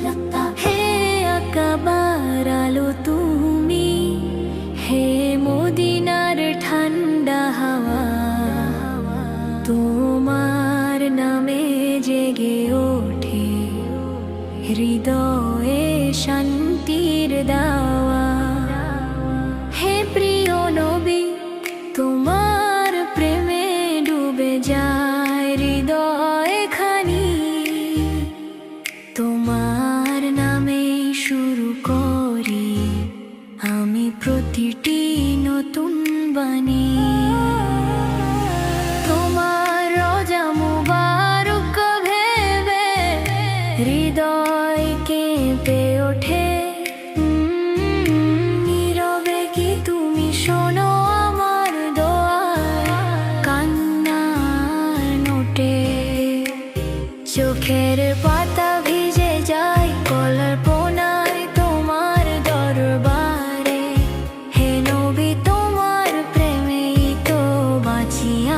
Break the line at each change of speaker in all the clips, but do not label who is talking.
लगता
হে আকাবার আলো তুমি হে মদিনার ঠান্ডা হাওয়া তোমার নামে জেগে ওঠে হৃদয়ে শান্তির দাওয়া হে প্রিয় নবী তোমার প্রেমে ডুবে যায় হৃদয় খানি তোমার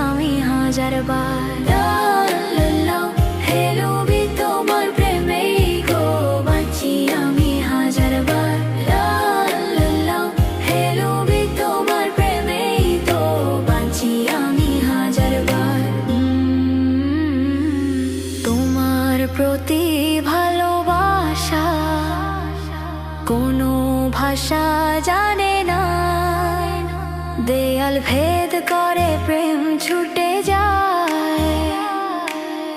আমি হাজার বার। তোমার প্রেমেই গো বাঁচি আমি তোমার প্রেমেই তো বাঁচি আমি তোমার প্রতি ভালোবাসা কোনো ভাষা জানে না। দেয়াল ভেদ করে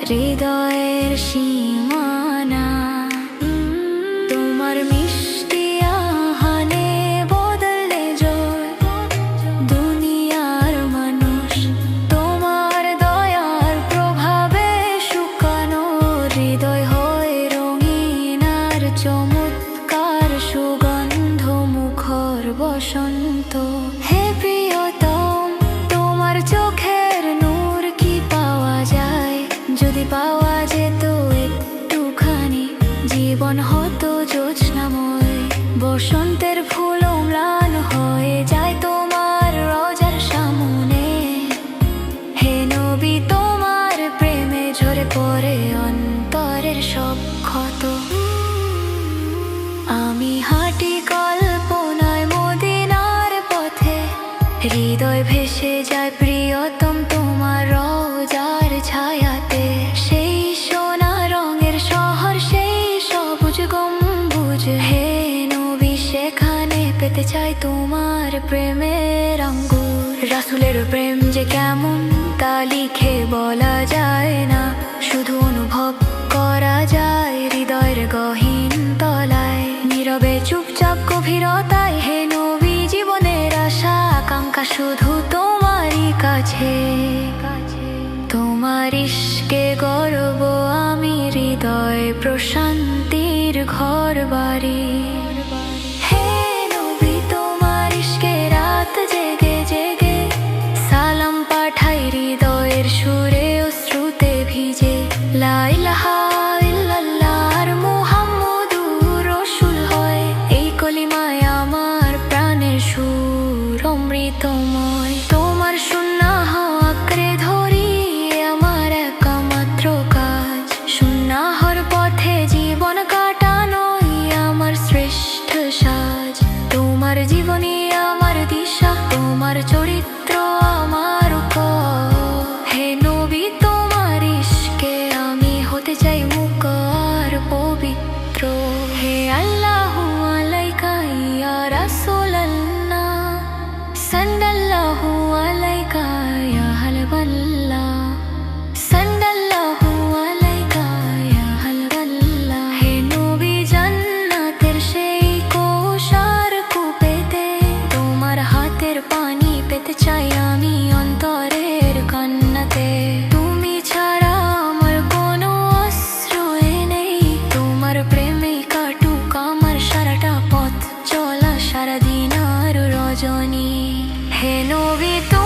হৃদয়ের সীমানা বসন্তের ফুল ম্লান হয়ে যায় তোমার রজার সামনে। হে নবী, তোমার প্রেমে ঝরে পড়ে অন্তরের সব ক্ষত। আমি হাঁটি কল্পনায় মদিনার পথে, হৃদয় ভেসে যায় প্রিয়তম তোমার রোজার ছায়াতে। সেই সোনা রঙের শহর, সেই সবুজ গম্বুজ, হে পেতে চাই তোমার প্রেমের আঙ্গুর। রাসুলের প্রেম যে কেমন, তা লিখে বলা যায় না। শুধু অনুভব করা যায় হৃদয়ের গহীন তলায়। নীরবে চুপচাপ গভীরতায় হে নবী, জীবনের আশা, আকাঙ্ক্ষা শুধু তোমারই কাছে। তোমার ইশকে গর্ব, আমি হৃদয় প্রশান্তির ঘর বাড়ি লা ইলাহা হয়। এই আর রজনী হে নবী তুমি মুখ